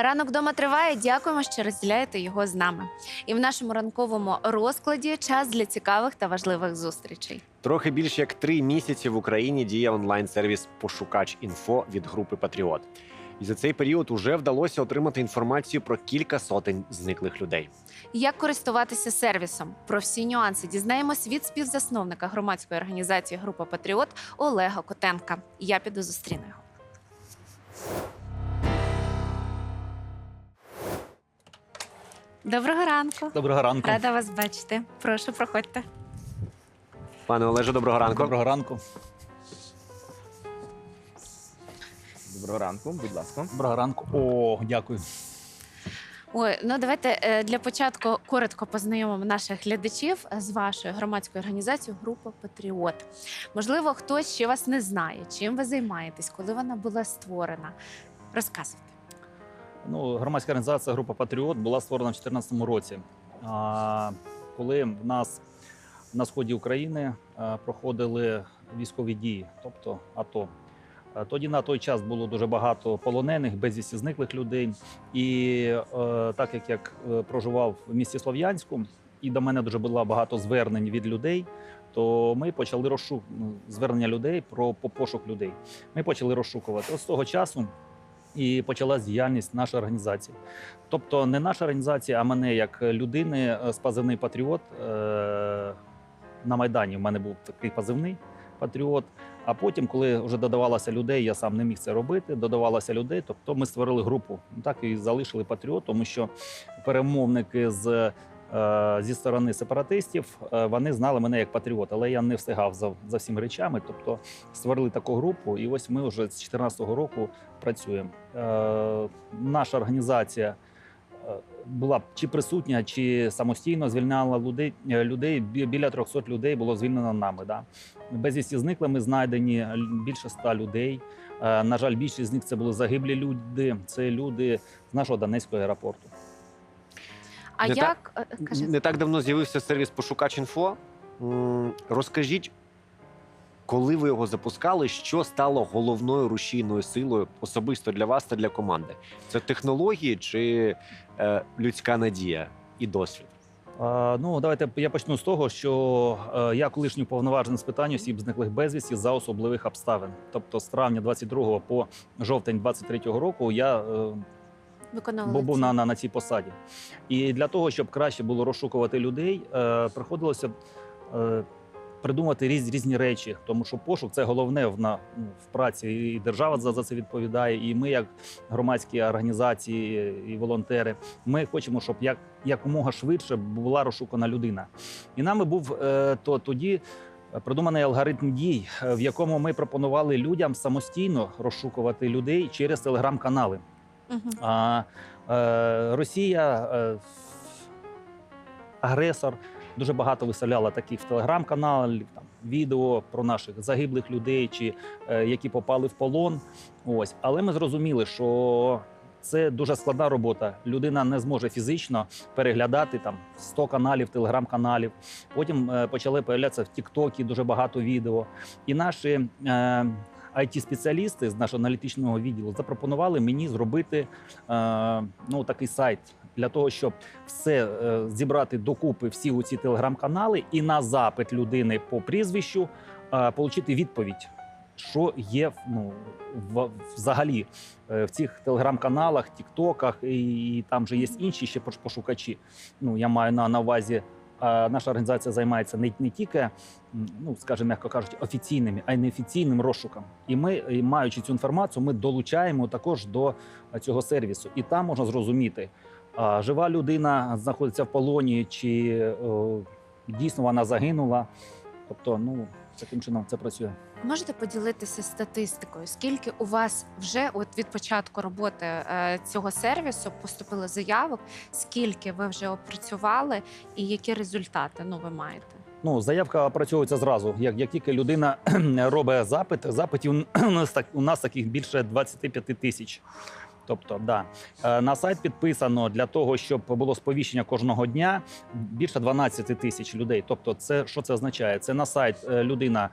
Ранок вдома триває. Дякуємо, що розділяєте його з нами. І в нашому ранковому розкладі час для цікавих та важливих зустрічей. Трохи більш як три місяці в Україні діє онлайн-сервіс Пошукач інфо від групи Патріот. І за цей період уже вдалося отримати інформацію про кілька сотень зниклих людей. Як користуватися сервісом? Про всі нюанси дізнаємось від співзасновника громадської організації Група Патріот Олега Котенка. Я піду зустріну його. Доброго ранку. Доброго ранку. Рада вас бачити. Прошу, проходьте. Пане Олеже, доброго ранку. Доброго ранку. Доброго ранку, будь ласка. Доброго ранку. О, дякую. Ой, ну давайте е, для початку коротко познайомимо наших глядачів з вашою громадською організацією Група Патріот. Можливо, хтось ще вас не знає, чим ви займаєтесь, коли вона була створена. Розказуйте. Ну, громадська організація Група Патріот була створена в 2014 році. Коли в нас на сході України проходили військові дії, тобто АТО. Тоді на той час було дуже багато полонених, безвісті зниклих людей. І е, так як я е, проживав в місті Слов'янську, і до мене дуже було багато звернень від людей, то ми почали розшук... ну, звернення людей про по- пошук людей. Ми почали розшукувати. От з того часу і почалась діяльність нашої організації. Тобто не наша організація, а мене як людини е, з позивний патріот. е, На Майдані в мене був такий позивний патріот. А потім, коли вже додавалося людей, я сам не міг це робити. Додавалося людей, тобто ми створили групу. Так і залишили патріот, тому що перемовники з. Е, Зі сторони сепаратистів е, вони знали мене як патріот, але я не встигав за, за всіми речами. Тобто створили таку групу, і ось ми вже з 2014 року працюємо. Е, наша організація була чи присутня, чи самостійно звільняла людей. людей. Бі- Біля 300 людей було звільнено нами. Да. Безвісті зниклими знайдені більше 100 людей. На жаль, більшість з них це були загиблі люди. Це люди з нашого Донецького аеропорту. А Не як е, кажи, Не так давно з'явився сервіс Пошукач інфо. Розкажіть, коли ви його запускали, що стало головною рушійною силою особисто для вас та для команди? Це технології чи е, людська надія і досвід? Е, Ну, давайте я почну з того, що е, я колишній уповноважений з питань осіб зниклих безвісті за особливих обставин. Тобто, з травня 22 по жовтень 23 року я е, бо був на, на, на цій посаді. І для того, щоб краще було розшукувати людей, е, приходилося е, придумати різ, різні речі, тому що пошук це головне в, на, в праці, і держава за, за це відповідає. І ми, як громадські організації і волонтери, ми хочемо, щоб як, якомога швидше була розшукана людина. І нами був е, то тоді. Придуманий алгоритм дій, в якому ми пропонували людям самостійно розшукувати людей через телеграм-канали. А е, Росія, е, агресор, дуже багато виставляла таких в телеграм-каналів, там відео про наших загиблих людей, чи е, які попали в полон. Ось, але ми зрозуміли, що це дуже складна робота. Людина не зможе фізично переглядати там 100 каналів, телеграм-каналів. Потім е, почали появлятися в Тіктокі дуже багато відео. І наші е, IT-спеціалісти з нашого аналітичного відділу запропонували мені зробити е, ну, такий сайт для того, щоб все е, зібрати докупи всі у ці телеграм-канали і на запит людини по прізвищу е, отримати відповідь. Що є ну, в, взагалі в цих телеграм-каналах, тіктоках, і, і там же є інші ще пошукачі. Ну я маю на, на увазі, наша організація займається не, не тільки, ну скажімо, м'яко кажучи, офіційними, а й неофіційним розшуком. І ми, маючи цю інформацію, ми долучаємо також до цього сервісу. І там можна зрозуміти, жива людина знаходиться в полоні, чи дійсно вона загинула. Тобто, ну таким чином це працює. Можете поділитися статистикою? Скільки у вас вже от від початку роботи е, цього сервісу поступило заявок? Скільки ви вже опрацювали, і які результати ну ви маєте? Ну, заявка опрацьовується зразу. Як, як тільки людина робить запит, запитів у нас, так, у нас таких більше 25 тисяч. Тобто, да. Е, на сайт підписано для того, щоб було сповіщення кожного дня більше 12 тисяч людей. Тобто, це що це означає? Це на сайт е, людина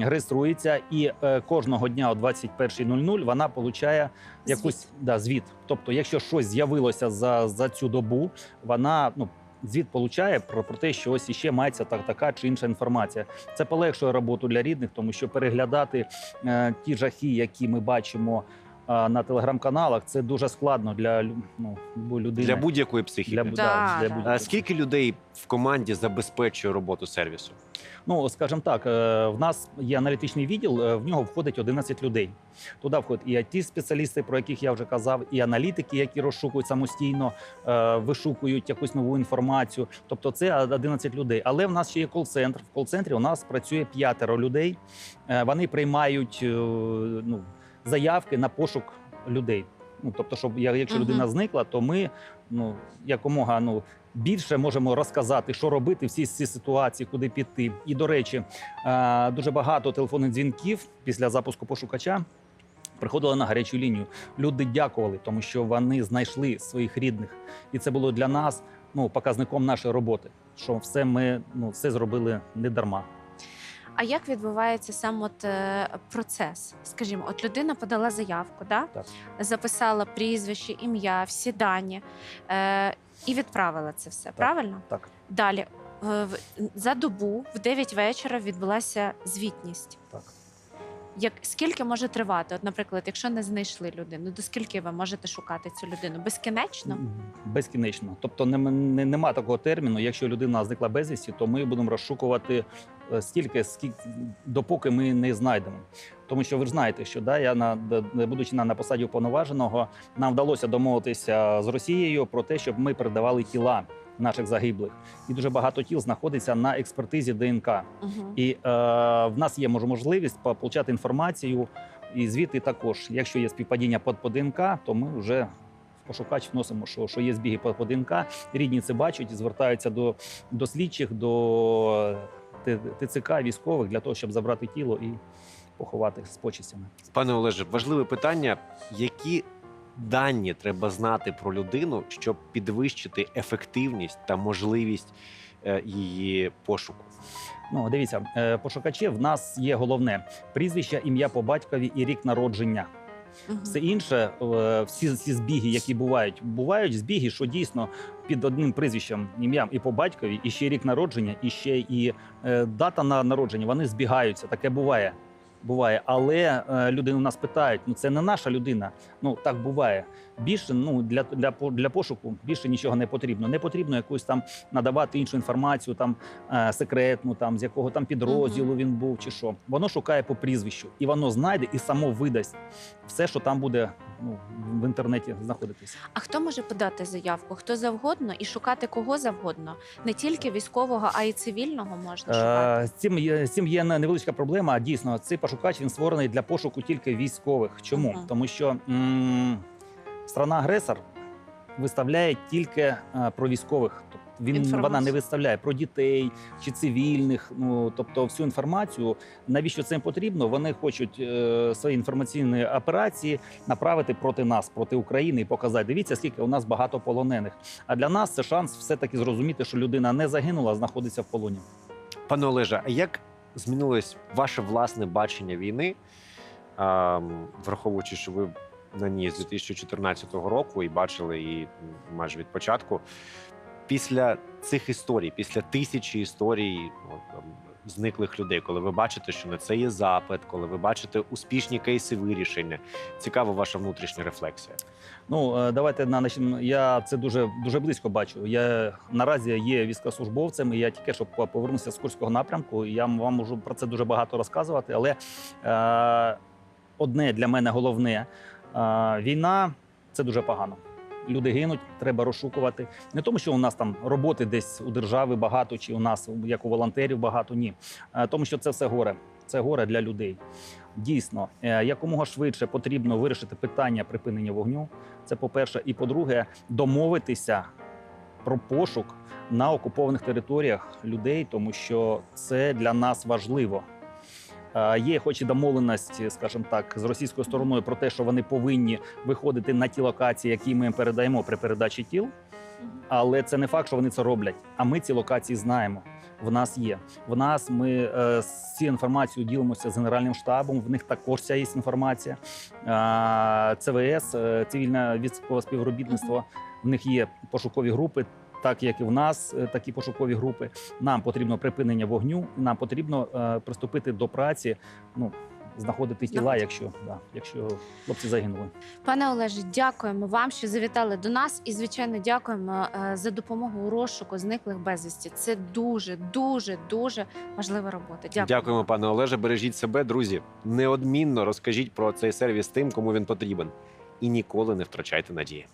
реєструється, і е, кожного дня о 21.00 вона получає якусь Звіт. да, звіт. Тобто, якщо щось з'явилося за, за цю добу, вона ну. Звіт получає про, про те, що ось іще мається так, така чи інша інформація. Це полегшує роботу для рідних, тому що переглядати е, ті жахи, які ми бачимо на телеграм-каналах, це дуже складно для ну, людини. Для будь-якої психіки. Для, Да, да, для да. будь-якої. А скільки людей в команді забезпечує роботу сервісу? Ну, скажімо так, е, в нас є аналітичний відділ, е, в нього входить 11 людей. Туди входять і it спеціалісти, про яких я вже казав, і аналітики, які розшукують самостійно, е, вишукують якусь нову інформацію. Тобто це 11 людей. Але в нас ще є кол-центр. В кол-центрі у нас працює п'ятеро людей. Вони приймають ну, заявки на пошук людей. Ну, тобто, щоб якщо людина зникла, то ми ну якомога ну більше можемо розказати, що робити в цій, цій ситуації, куди піти. І до речі, е, дуже багато телефонних дзвінків після запуску пошукача. Приходили на гарячу лінію. Люди дякували, тому що вони знайшли своїх рідних, і це було для нас ну показником нашої роботи. Що все ми ну все зробили не дарма. А як відбувається сам от е, процес? Скажімо, от людина подала заявку, да? Так. записала прізвище, ім'я, всі дані е, і відправила це все. Правильно? Так, Далі е, в- за добу в 9 вечора відбулася звітність. так. Як скільки може тривати? От, наприклад, якщо не знайшли людину, до скільки ви можете шукати цю людину? Безкінечно? Безкінечно. Тобто нема, не, нема такого терміну. Якщо людина зникла безвісті, то ми будемо розшукувати е, стільки, скільки допоки ми не знайдемо. Тому що ви ж знаєте, що да, я на будучи на, на посаді уповноваженого, нам вдалося домовитися з Росією про те, щоб ми передавали тіла наших загиблих. І дуже багато тіл знаходиться на експертизі ДНК. Угу. І е, в нас є можливість по- получати інформацію і звідти також. Якщо є співпадіння по, по ДНК, то ми вже в пошукач вносимо, що, що є збіги по, по ДНК. Рідні це бачать і звертаються до, до слідчих, до ТЦК військових для того, щоб забрати тіло і поховати з почестями. Пане Олеже, важливе питання: які дані треба знати про людину, щоб підвищити ефективність та можливість е, її пошуку? Ну, дивіться, е, пошукачі в нас є головне прізвище, ім'я по батькові і рік народження. Все інше, е, всі, всі збіги, які бувають, бувають збіги, що дійсно під одним прізвищем, ім'ям і по батькові, і ще рік народження, і ще і дата на народження, вони збігаються. Таке буває. Буває, але е, люди у нас питають: ну це не наша людина. Ну так буває. Більше ну для, для, для пошуку більше нічого не потрібно. Не потрібно якусь там надавати іншу інформацію, там е, секретну, там з якого там підрозділу він був, чи що. Воно шукає по прізвищу, і воно знайде і само видасть все, що там буде ну, в інтернеті знаходитися. А хто може подати заявку? Хто завгодно і шукати кого завгодно? Не тільки військового, а й цивільного можна шукати. Е, з цим є з цим є невеличка проблема. Дійсно, цей пошукач він створений для пошуку тільки військових. Чому? Мгм. Тому що м- страна-агресор виставляє тільки е, про військових. Тобто він Інформацію. вона не виставляє про дітей чи цивільних. Ну тобто, всю інформацію, навіщо це потрібно? Вони хочуть е, свої інформаційні операції направити проти нас, проти України і показати. Дивіться, скільки у нас багато полонених. А для нас це шанс все таки зрозуміти, що людина не загинула, а знаходиться в полоні. Пане Олеже, а як змінилось ваше власне бачення війни, ем, враховуючи, що ви на ній з 2014 року і бачили її майже від початку? Після цих історій, після тисячі історій зниклих людей, коли ви бачите, що на це є запит, коли ви бачите успішні кейси вирішення, цікава ваша внутрішня рефлексія. Ну е, давайте на. Я це дуже дуже близько бачу. Я наразі є військовослужбовцем, і я тільки що по- повернувся з Курського напрямку. Я вам можу про це дуже багато розказувати. Але е, одне для мене головне: е, війна це дуже погано. Люди гинуть, треба розшукувати. Не тому, що у нас там роботи десь у держави багато, чи у нас як у волонтерів багато. Ні, тому що це все горе. Це горе для людей. Дійсно, е, якомога швидше потрібно вирішити питання припинення вогню. Це по-перше, і по-друге, домовитися про пошук на окупованих територіях людей, тому що це для нас важливо. Е, Є, хоч і домовленість, скажімо так, з російською стороною про те, що вони повинні виходити на ті локації, які ми їм передаємо при передачі тіл. Але це не факт, що вони це роблять. А ми ці локації знаємо. В нас є. В нас ми е, з цією інформацією ділимося з генеральним штабом. В них також ця є інформація. Е, ЦВС, е, цивільне військове співробітництво. В них є пошукові групи. Так як і в нас е, такі пошукові групи, нам потрібно припинення вогню, нам потрібно е, приступити до праці. Ну знаходити тіла, Знаходити. якщо да, якщо хлопці загинули. Пане Олеже, дякуємо вам, що завітали до нас, і звичайно дякуємо е, за допомогу у розшуку зниклих безвісті. Це дуже, дуже, дуже важлива робота. Дякую. Дякуємо, пане Олеже. Бережіть себе, друзі. Неодмінно розкажіть про цей сервіс тим, кому він потрібен. І ніколи не втрачайте надії.